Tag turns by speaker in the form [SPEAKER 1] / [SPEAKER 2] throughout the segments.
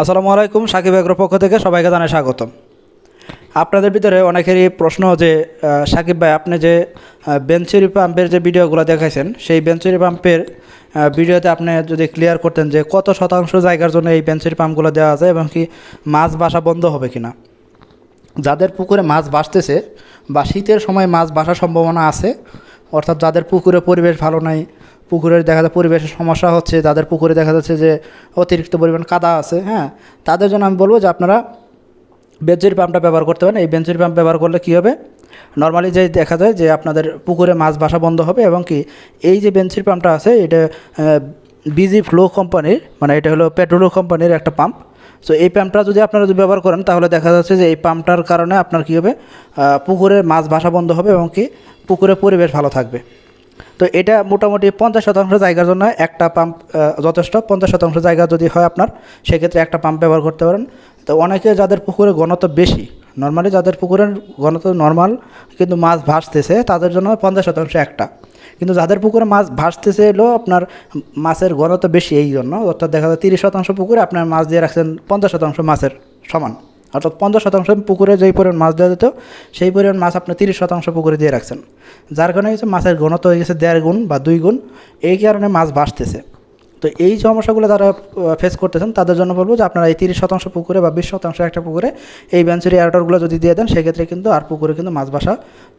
[SPEAKER 1] আসসালামু আলাইকুম, সাকিব এগ্রোর পক্ষ থেকে সবাইকে জানাই স্বাগতম। আপনাদের ভিতরে অনেকেরই প্রশ্ন যে সাকিব ভাই, আপনি যে বেঞ্চুরি পাম্পের যে ভিডিওগুলো দেখাইছেন, সেই বেঞ্চুরি পাম্পের ভিডিওতে আপনি যদি ক্লিয়ার করতেন যে, কত শতাংশ জায়গার জন্য এই বেঞ্চুরি পাম্পগুলো দেওয়া আছে এবং কি মাছ বাসা বন্ধ হবে কিনা? যাদের পুকুরে মাছ বাসতেছে বা শীতের সময় মাছ বাসার সম্ভাবনা আছে, অর্থাৎ যাদের পুকুরে পরিবেশ ভালো নাই পুকুরের দেখা যায় পরিবেশের সমস্যা হচ্ছে যাদের পুকুরে দেখা যাচ্ছে যে অতিরিক্ত পরিমাণ কাদা আছে হ্যাঁ? তাদের জন্য আমি বলব যে আপনারা বেঞ্চুরি পাম্পটা ব্যবহার করতে পারেন। এই বেঞ্চুরি পাম্প ব্যবহার করলে কী হবে? নর্মালি যে দেখা যায় যে আপনাদের পুকুরে মাছ বাসা বন্ধ হবে এবং কি এই যে বেঞ্চুরি পাম্পটা আছে, এটা বিজি ফ্লো কোম্পানির মানে এটা হলো পেট্রোলো কোম্পানির একটা পাম্প। সো এই পাম্পটা যদি আপনারা যদি ব্যবহার করেন, তাহলে দেখা যাচ্ছে যে এই পাম্পটার কারণে আপনার কী হবে? পুকুরে মাছ বাসা বন্ধ হবে এবং কি পুকুরের পরিবেশ ভালো থাকবে। তো এটা মোটামুটি পঞ্চাশ শতাংশ জায়গার জন্য একটা পাম্প যথেষ্ট। পঞ্চাশ শতাংশ জায়গা যদি হয় আপনার, সেক্ষেত্রে একটা পাম্প ব্যবহার করতে পারেন। তো অনেকে যাদের পুকুরে ঘনত্ব বেশি নর্মালি যাদের পুকুরের ঘনত্ব নর্মাল কিন্তু মাছ ভাসতেছে, তাদের জন্য পঞ্চাশ শতাংশ একটা। কিন্তু যাদের পুকুরে মাছ ভাসতেছে এলো, আপনার মাছের ঘনত্ব বেশি, এই জন্য। অর্থাৎ দেখা যায় তিরিশ শতাংশ পুকুরে আপনার মাছ দিয়ে রাখছেন পঞ্চাশ শতাংশ মাছের সমান। অর্থাৎ পঞ্চাশ শতাংশ পুকুরে যেই পরিমাণ মাছ দেওয়া যেত, সেই পরিমাণ মাছ আপনি তিরিশ শতাংশ পুকুরে দিয়ে রাখছেন। যার কারণে হচ্ছে মাছের ঘনত্ব হয়ে গেছে দেড় গুণ বা দুই গুণ, এই কারণে মাছ বাসতেছে তো এই সমস্যাগুলো যারা ফেস করতেছেন, তাদের জন্য বলব যে আপনারা এই তিরিশ শতাংশ পুকুরে বা বিশ শতাংশ একটা পুকুরে এই বেঞ্চুরি এয়ারটারগুলো যদি দিয়ে দেন, সেক্ষেত্রে কিন্তু আর পুকুরে কিন্তু মাছ বাসা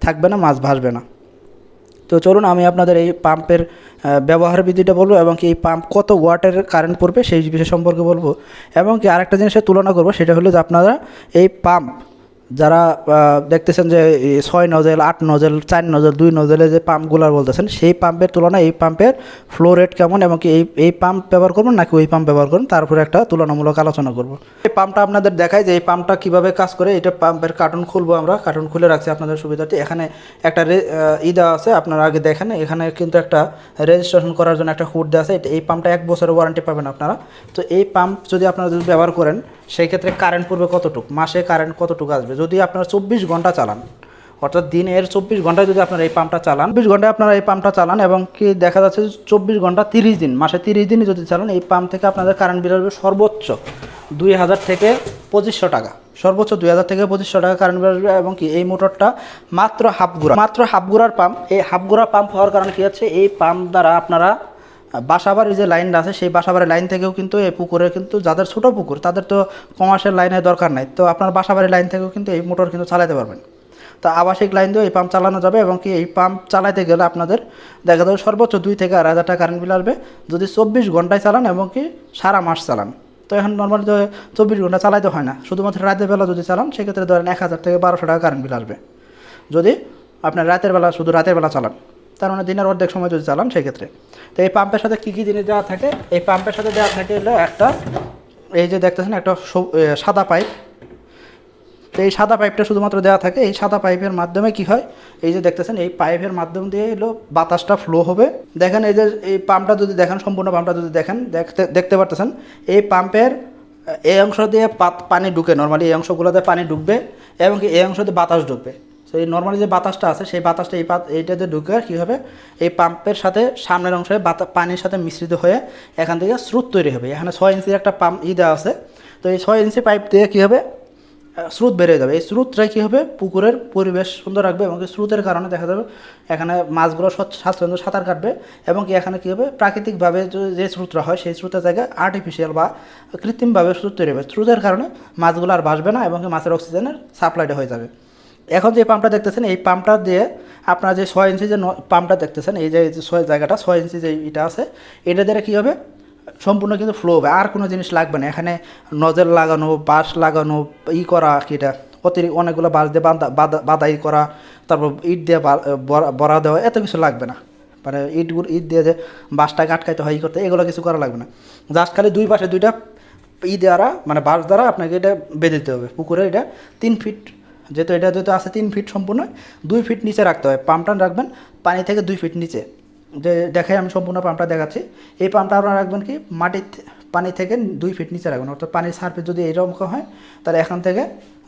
[SPEAKER 1] থাকবে না, মাছ ভাসবে না। তো চলুন আমি আপনাদের এই পাম্পের ব্যবহার বিধিটা বলব এবং কি এই পাম্প কত ওয়াটের কারেন্ট পড়বে সেই বিষয় সম্পর্কে বলব। এবং কি আরেকটা জিনিসের তুলনা করব, সেটা হলো যে আপনারা এই পাম্প যারা দেখতেছেন যে ছয় নজেল, আট নজেল, চার নজেল, দুই নজেলে যে পাম্পগুলো বলতেছেন, সেই পাম্পের তুলনায় এই পাম্পের ফ্লো রেট কেমন এবং কি এই এই পাম্প ব্যবহার করবেন নাকি ওই পাম্প ব্যবহার করুন তার উপরে একটা তুলনামূলক আলোচনা করব। এই পাম্পটা আপনাদের দেখায় যে, এই পাম্পটা কীভাবে কাজ করে, এটা পাম্পের কার্টুন খুলবো আমরা। কার্টুন খুলে রাখছি আপনাদের সুবিধার্থে। এখানে একটা ই দেওয়া আছে, আপনারা আগে দেখেন। এখানে কিন্তু একটা রেজিস্ট্রেশন করার জন্য একটা হুড দেওয়া আছে। এই পাম্পটা এক বছরের ওয়ারেন্টি পাবেন আপনারা। তো এই পাম্প যদি আপনারা যদি ব্যবহার করেন সেই ক্ষেত্রে কারেন্ট পড়বে কতটুকু? মাসে কারেন্ট কতটুকু আসবে? যদি আপনারা চব্বিশ ঘণ্টা চালান, অর্থাৎ দিনের চব্বিশ ঘন্টায় যদি আপনারা এই পাম্পটা চালান, চব্বিশ ঘন্টায় আপনারা এই পাম্পটা চালান এবং কি দেখা যাচ্ছে চব্বিশ ঘণ্টা তিরিশ দিন, মাসে তিরিশ দিনই যদি চালান, এই পাম্প থেকে আপনাদের কারেন্ট বিল আসবে সর্বোচ্চ দুই হাজার থেকে পঁচিশশো টাকা। সর্বোচ্চ দুই হাজার থেকে পঁচিশশো টাকা কারেন্ট বিল আসবে এবং কি এই মোটরটা মাত্র হাফ গুড়া। মাত্র হাফ গুড়ার পাম্প এই হাফ গুড়া পাম্প হওয়ার কারণে কী হচ্ছে? এই পাম্প দ্বারা আপনারা বাসাবাড়ির যে লাইনটা আছে, সেই বাসাবাড়ির লাইন থেকেও কিন্তু এই পুকুরে কিন্তু যাদের ছোট পুকুর, তাদের তো কমার্শিয়াল লাইনের দরকার নাই। তো আপনার বাসাবাড়ির লাইন থেকেও কিন্তু এই মোটর কিন্তু চালাতে পারবেন। তো আবাসিক লাইন দিয়েও এই পাম্প চালানো যাবে এবং কি এই পাম্প চালাতে গেলে আপনাদের দেখা যাবে সর্বোচ্চ দুই থেকে আড়াই হাজার টাকা কারেন্ট বিল আসবে। যদি চব্বিশ ঘন্টায় চালান এবং কি সারা মাস চালান। তো এখন নর্মালি তো চব্বিশ ঘণ্টা চালাইতে হয় না। শুধুমাত্র রাতের বেলা যদি চালান, সেক্ষেত্রে ধরেন এক হাজার থেকে বারোশো টাকা কারেন্ট বিল আসবে। যদি আপনার রাতের বেলা, শুধু রাতের বেলা চালান। তার মানে দিনের অর্ধেক সময় যদি চালান সেক্ষেত্রে। তো এই পাম্পের সাথে কী কী জিনিস দেওয়া থাকে? এই পাম্পের সাথে দেওয়া থাকে হলো একটা, এই যে দেখতেছেন একটা সাদা পাইপ তো এই সাদা পাইপটা শুধুমাত্র দেওয়া থাকে। এই সাদা পাইপের মাধ্যমে কি হয়? এই যে দেখতেছেন, এই পাইপের মাধ্যম দিয়ে এলো বাতাসটা ফ্লো হবে। দেখেন এই যে, এই পাম্পটা যদি দেখেন, সম্পূর্ণ পাম্পটা যদি দেখেন, দেখতে দেখতে পারতেছেন, এই পাম্পের এই অংশ দিয়ে পানি ঢুকে। নর্মালি এই অংশগুলোতে পানি ঢুকবে এবং এই অংশ দিয়ে বাতাস ঢুকবে। তো এই নর্মালি যে বাতাসটা আছে, সেই বাতাসটা এই এইটাতে ঢুকে কী হবে? এই পাম্পের সাথে সামনের অংশে বাতা পানির সাথে মিশ্রিত হয়ে এখান থেকে স্রোত তৈরি হবে। এখানে ছয় ইঞ্চির একটা পাম্প ই দেওয়া আছে। তো এই ছয় ইঞ্চি পাইপ দিয়ে কী হবে? স্রোত বেড়ে যাবে। এই স্রোতটাই কী হবে? পুকুরের পরিবেশ সুন্দর রাখবে এবং স্রোতের কারণে দেখা যাবে এখানে মাছগুলো স্বচ্ছ- স্বাচ্ছন্দ্য সাঁতার কাটবে এবং কি এখানে কী হবে? প্রাকৃতিকভাবে যে- স্রোতটা হয়, সেই স্রোতের জায়গায় আর্টিফিশিয়াল বা কৃত্রিমভাবে স্রোত তৈরি হবে। স্রোতের কারণে মাছগুলো আর ভাসবে না এবং মাছের অক্সিজেনের সাপ্লাইটা হয়ে যাবে। এখন যে পাম্পটা দেখতেছেন, এই পাম্পটা দিয়ে আপনার যে ছয় ইঞ্চি যে পাম্পটা দেখতেছেন, এই যে ছয় জায়গাটা, ছয় ইঞ্চি যে এটা আছে, এটা দ্বারা কী হবে? সম্পূর্ণ কিন্তু ফ্লো হবে, আর কোনো জিনিস লাগবে না। এখানে নজর লাগানো, বাঁশ লাগানো, ই করা এটা। অতিরিক্ত অনেকগুলো বাঁশ দিয়ে বাঁধা, বাঁধা- বাঁধাই করা, তারপর ইট দিয়ে বা- বরা- বরা দেওয়া, এত কিছু লাগবে না। মানে ইটগুলো ইট দিয়ে যে বাঁশটাকে আটকাইতে হয়, ই করতে, এগুলো কিছু করা লাগবে না। জাস্ট খালি দুই পাশে দুইটা ই দ্বারা মানে বাঁশ দ্বারা আপনাকে এটা বেঁধে দিতে হবে। পুকুরে এটা তিন ফিট যেহেতু এটা যেহেতু আছে তিন ফিট সম্পূর্ণ, দুই ফিট নিচে রাখতে হয়। পাম্পটা রাখবেন, পানি থেকে দুই ফিট নিচে। যে দেখাই আমি সম্পূর্ণ পাম্পটা দেখাচ্ছি। এই পাম্পটা আপনারা রাখবেন কি? মাটির পানি থেকে দুই ফিট নিচে রাখবেন। অর্থাৎ পানির সার্ফেস যদি এইরকম হয়, তাহলে এখান থেকে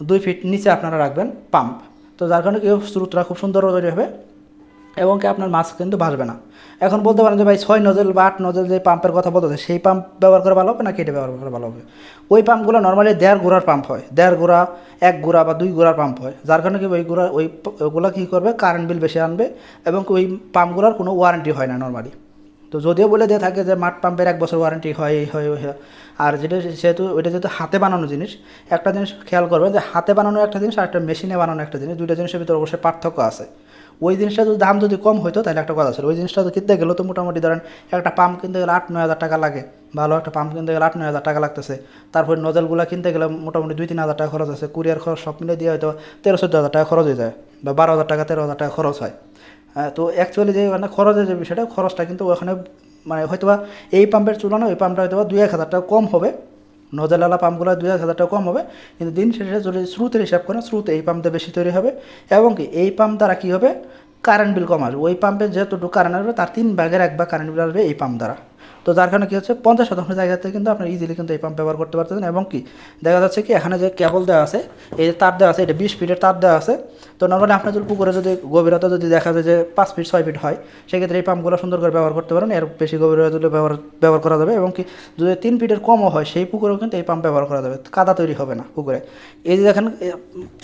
[SPEAKER 1] দুই ফিট নিচে আপনারা রাখবেন পাম্প। তো যার কারণে কি স্রোতটা খুব সুন্দর তৈরি হবে। এবং কি আপনার মাছ কিন্তু ভাসবে না। এখন বলতে পারেন যে ভাই ছয় নজল বা আট নজল যে পাম্পের কথা বলতেছে, সেই পাম্প ব্যবহার করে ভালো হবে না কেটে ব্যবহার করে ভালো হবে? ওই পাম্পগুলো নর্মালি দেড় গোড়ার পাম্প হয়। দেড় গোড়া, এক গোড়া বা দুই গোড়ার পাম্প হয়। যার কারণে কি ওই গোড়া, ওই ওগুলো কী করবে? কারেন্ট বিল বেশি আনবে এবং ওই পাম্পগুলোর কোনো ওয়ারেন্টি হয় না নর্মালি তো যদিও বলে দিয়ে থাকে যে মাঠ পাম্পের এক বছর ওয়ারেন্টি হয়, এই হয় হয়। আর যেটা সেহেতু, ওইটা যেহেতু হাতে বানানো জিনিস, একটা জিনিস খেয়াল করবেন যে হাতে বানানো একটা জিনিস আর একটা মেশিনে বানানো একটা জিনিস, দুইটা জিনিসের ভিতরে অবশ্যই পার্থক্য আছে। ওই জিনিসটা যদি দাম যদি কম হতো তাহলে একটা কথা ছিল। ওই জিনিসটা কিনতে গেলেও তো মোটামুটি ধরেন একটা পাম্প কিনতে গেলে আট নয় হাজার টাকা লাগে। ভালো একটা পাম্প কিনতে গেলে আট নয় হাজার টাকা লাগতেছে। তারপর নজলগুলো কিনতে গেলে মোটামুটি দুই তিন হাজার টাকা খরচ আছে। কুরিয়ার খরচ সব মিলে দিয়ে হয়তো তেরো চোদ্দ হাজার টাকা খরচ হয়ে যায় বা বারো হাজার টাকা তেরো হাজার টাকা খরচ হয়। হ্যাঁ, তো অ্যাকচুয়ালি যে মানে খরচের যে বিষয়টা খরচটা কিন্তু ওখানে মানে হয়তোবা এই পাম্পের তুলনায় ওই পাম্পটা হয়তো দুই এক হাজার টাকা কম হবে। নজরওয়ালা পাম্পগুলো দুই হাজার টাকা কম হবে, কিন্তু দিন শেষে যদি শ্রুতের হিসাব করেন, স্রোত এই পাম্পটা বেশি তৈরি হবে এবং কি এই পাম্প দ্বারা কী হবে? কারেন্ট বিল কম আসবে। ওই পাম্পে যেহেতু কারেন্ট আসবে, তার তিন ভাগের এক ভাগ কারেন্ট বিল আসবে এই পাম্প দ্বারা। তো যার কারণে কী হচ্ছে, পঞ্চাশ শতাংশ জায়গাতে কিন্তু আপনার ইজিলি কিন্তু এই পাম্প ব্যবহার করতে পারতেছেন এবং কি, দেখা যাচ্ছে কি এখানে যে কেবল দেওয়া আছে, এই যে তার দেওয়া আছে, এটা বিশ ফিটের তার দেওয়া আছে, তো নর্মালি আপনার যদি পুকুরে যদি গভীরতা যদি দেখা যায় যে পাঁচ ফিট ছয় ফিট হয়, সেক্ষেত্রে এই পাম্পগুলো সুন্দর করে ব্যবহার করতে পারেন, এর বেশি গভীরতা দিলে ব্যবহার ব্যবহার করা যাবে এবং কি যদি তিন ফিটের কমও হয়, সেই পুকুরেও কিন্তু এই পাম্প ব্যবহার করা যাবে, কাদা তৈরি হবে না পুকুরে। এই যে দেখেন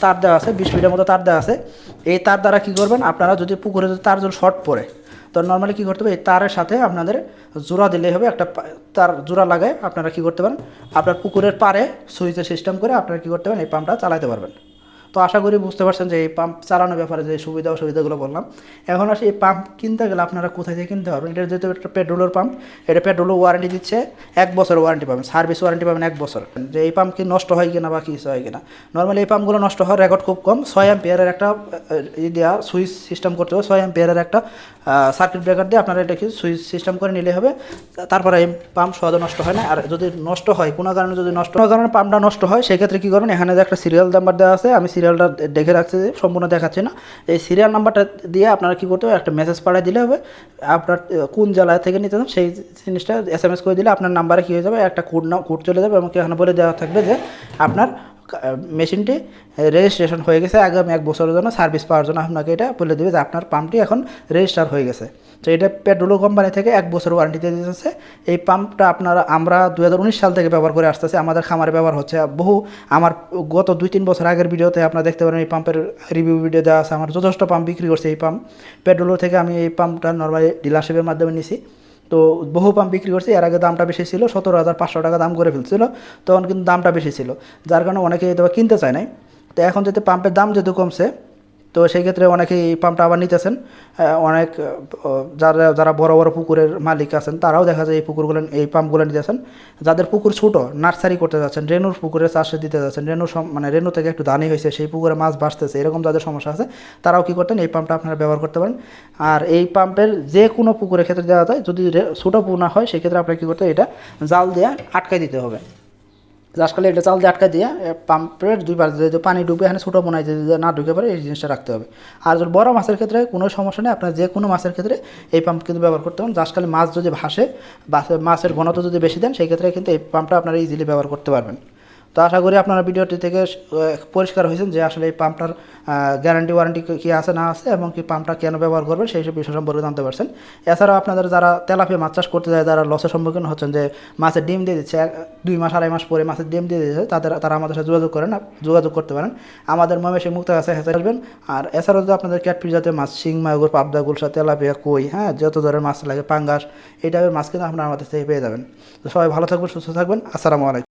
[SPEAKER 1] তার দেওয়া আছে, বিশ ফিটের মতো তার দেওয়া আছে, এই তার দ্বারা কী করবেন, আপনারা যদি পুকুরে যদি তার যদি শর্ট পড়ে তো নর্মালি কী করতে হবে, এই তারের সাথে আপনাদের জোড়া দিলেই হবে, একটা তার জোড়া লাগায় আপনারা কী করতে পারেন, আপনার পুকুরের পারে সুইচের সিস্টেম করে আপনারা কী করতে পারেন, এই পাম্পটা চালাতে পারবেন। তো আশা করি বুঝতে পারছেন যে এই পাম্প চালানোর ব্যাপারে যে সুবিধা অসুবিধাগুলো বললাম। এখন আসে এই পাম্প কিনতে গেলে আপনারা কোথায় থেকে কিনতে পারবেন? এটা যেহেতু একটা পেট্রোলের পাম্প এটা পেট্রোলের ওয়ারেন্টি দিচ্ছে, এক বছর ওয়ারেন্টি পাবেন সার্ভিস ওয়ারেন্টি পাবেন এক বছর। যে এই পাম্প কি নষ্ট হয় কিনা বা কিছু হয় কিনা। নর্মালি এই পাম্পগুলো নষ্ট হওয়ার রেকর্ড খুব কম, ছয় অ্যাম্পিয়ারের একটা ই দেওয়া সুইচ সিস্টেম করতে হবে, ছয় অ্যাম্পিয়ারের একটা সার্কিট ব্রেকার দিয়ে আপনারা এটা কি সুইচ সিস্টেম করে নিলে হবে। তারপরে এই পাম্প সহজে নষ্ট হয় না। আর যদি নষ্ট হয়, কোনো কারণে যদি নষ্ট কোনো কারণে পাম্পটা নষ্ট হয়, সেক্ষেত্রে কী করবেন? এখানে যে একটা সিরিয়াল নাম্বার দেওয়া আছে, আমি সিরিয়ালটা দেখে রাখছে সম্পূর্ণ দেখাচ্ছে না। এই সিরিয়াল নাম্বারটা দিয়ে আপনারা কী করতে হবে, একটা মেসেজ পাঠিয়ে দিলে হবে। আপনার কোন জেলায় থেকে নিতে চান সেই জিনিসটা এস এম এস করে দিলে আপনার নাম্বারে কী হয়ে যাবে, একটা কোড না কোড চলে যাবে এবং এখানে বলে দেওয়া থাকবে যে আপনার মেশিনটি রেজিস্ট্রেশন হয়ে গেছে। আগামী এক বছরের জন্য সার্ভিস পাওয়ার জন্য আপনাকে এটা বলে দেবে যে আপনার পাম্পটি এখন রেজিস্টার হয়ে গেছে। তো এটা পেট্রোলো কোম্পানি থেকে এক বছর ওয়ারেন্টি দিয়ে দিতেছে এই পাম্পটা আপনারা, আমরা দু হাজার উনিশ সাল থেকে ব্যবহার করে আসতেছি। আমাদের খামারে ব্যবহার হচ্ছে। বহু, আমার গত দুই তিন বছর আগের ভিডিওতে আপনারা দেখতে পারেন, এই পাম্পের রিভিউ ভিডিও দেওয়া আছে। আমার যথেষ্ট পাম্প বিক্রি করছে এই পাম্প পেট্রোলো থেকে আমি এই পাম্পটা নর্মালি ডিলারশিপের মাধ্যমে নিছি। তো বহু পাম্প বিক্রি করছে, এর আগে দামটা বেশি ছিল, সতেরো হাজার পাঁচশো টাকা দাম করে ফেলছিল, তখন কিন্তু দামটা বেশি ছিল, যার কারণে অনেকে হয়তো কিনতে চায় নাই। তো এখন যেহেতু পাম্পের দাম যেহেতু কমছে তো সেই ক্ষেত্রে অনেকে এই পাম্পটা আবার নিতেছেন। অনেক যারা যারা বড় বড় পুকুরের মালিক আছেন, তারাও দেখা যায় এই পুকুরগুলো, এই পাম্পগুলো নিতেছেন। যাদের পুকুর ছোটো, নার্সারি করতে যাচ্ছেন রেনুর পুকুরে চাষে দিতে যাচ্ছেন রেনু মানে রেনু থেকে একটু দানি হয়েছে, সেই পুকুরে মাছ বাঁচতেছে এরকম যাদের সমস্যা আছে, তারাও কী করতেন, এই পাম্পটা আপনারা ব্যবহার করতে পারেন। আর এই পাম্পের যে কোনো পুকুরের ক্ষেত্রে দেওয়া যায়, যদি ছোটো পুকুর না হয়, সেক্ষেত্রে আপনার কী করতে এটা জাল দিয়ে আটকাই দিতে হবে। খালি এটা চাল দিয়ে আটকা দিয়ে পাম্পের দুই পাশে যদি পানি ডুবে এখানে ছোটো বোনায় যদি না ঢুকে পারে এই জিনিসটা রাখতে হবে। আর যদি বড় মাছের ক্ষেত্রে কোনো সমস্যা নেই, আপনার যে কোনো মাছের ক্ষেত্রে এই পাম্প কিন্তু ব্যবহার করতে পারেন। খালি মাছ যদি ভাসে মাছের ঘনত্ব যদি বেশি দেন, সেই ক্ষেত্রে কিন্তু এই পাম্পটা আপনারা ইজিলি ব্যবহার করতে পারবেন। তো আশা করি আপনারা ভিডিওটি থেকে পরিষ্কার হয়েছেন যে আসলে এই পাম্পটার গ্যারান্টি ওয়ারেন্টি কী আছে না আছে এবং কি পাম্পটা কেন ব্যবহার করবেন সেই সব বিষয় সম্পর্কে জানতে পারছেন। এছাড়াও আপনাদের যারা তেলাপিয়া মাছ চাষ করতে যায়, যারা লসের সম্মুখীন হচ্ছেন যে মাছের ডিম দিয়ে দিচ্ছে দুই মাস, আড়াই মাস পরে মাছের ডিম দিয়ে দিচ্ছে তাদের, তারা আমাদের সাথে যোগাযোগ করেন যোগাযোগ করতে পারেন। আমাদের ময়মেশে মুক্ত আছে হেঁচে আসবেন। আর এছাড়াও যদি আপনাদের ক্যাটফিস জাতীয় মাছ, শিং, মাগুর, পাবদা, গুলশা, তেলাপিয়া, কই হ্যাঁ যত ধরনের মাছ লাগে, পাঙ্গাস, এই টাইপের মাছ কিন্তু আপনারা আমাদের থেকে পেয়ে যাবেন। তো সবাই ভালো থাকবেন, সুস্থ থাকবেন। আসসালামু আলাইকুম।